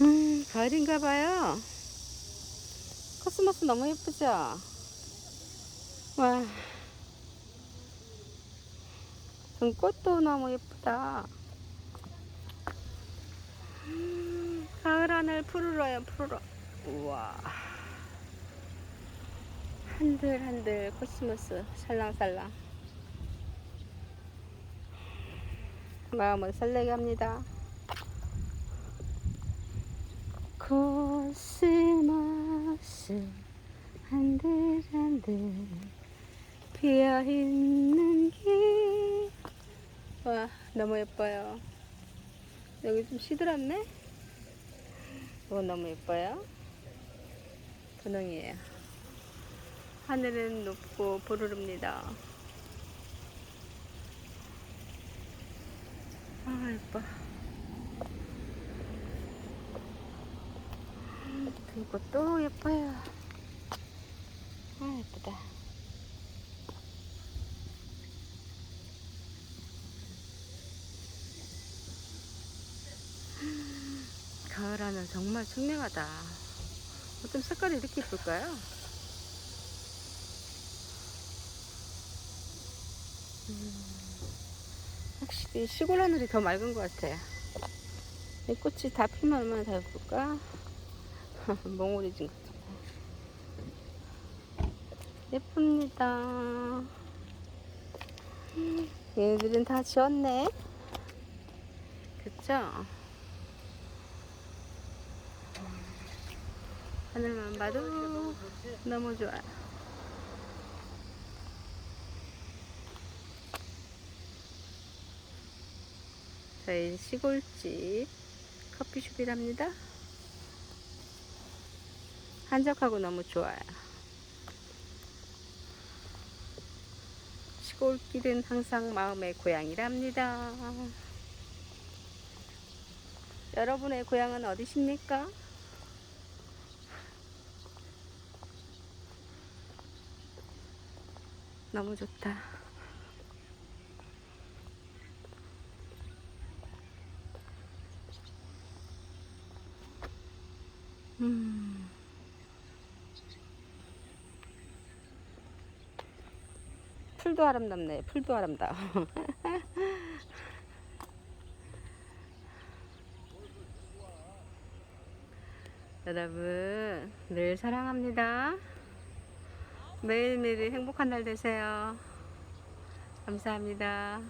음, 가을인가 봐요. 코스모스 너무 예쁘죠? 와. 등꽃도 너무 예쁘다. 음, 가을 하늘 푸르러요, 푸르러. 우와. 한들한들 코스모스 살랑살랑. 마음을 설레게 합니다. 코스모스 한들한들 피어있는 길. 와, 너무 예뻐요. 여기 좀 시들었네? 이거 너무 예뻐요. 분홍이에요. 하늘은 높고 푸르릅니다. 아, 예뻐. 이것도 예뻐요. 아, 예쁘다. 가을 하늘 정말 청명하다. 어쩜 색깔이 이렇게 예쁠까요? 음, 확실히 시골 하늘이 더 맑은 것 같아요. 이 꽃이 다 피면 얼마나 잘 예쁠까? 몽우리 진 것. 예쁩니다. 얘네들은 다 지웠네. 그쵸? 하늘만 봐도 너무 좋아요. 저희 시골집 커피숍이랍니다. 한적하고 너무 좋아요. 시골길은 항상 마음의 고향이랍니다. 여러분의 고향은 어디십니까? 너무 좋다. 음. 풀도 아름답네. 풀도 아름다워. 여러분, 늘 사랑합니다. 매일매일 행복한 날 되세요. 감사합니다.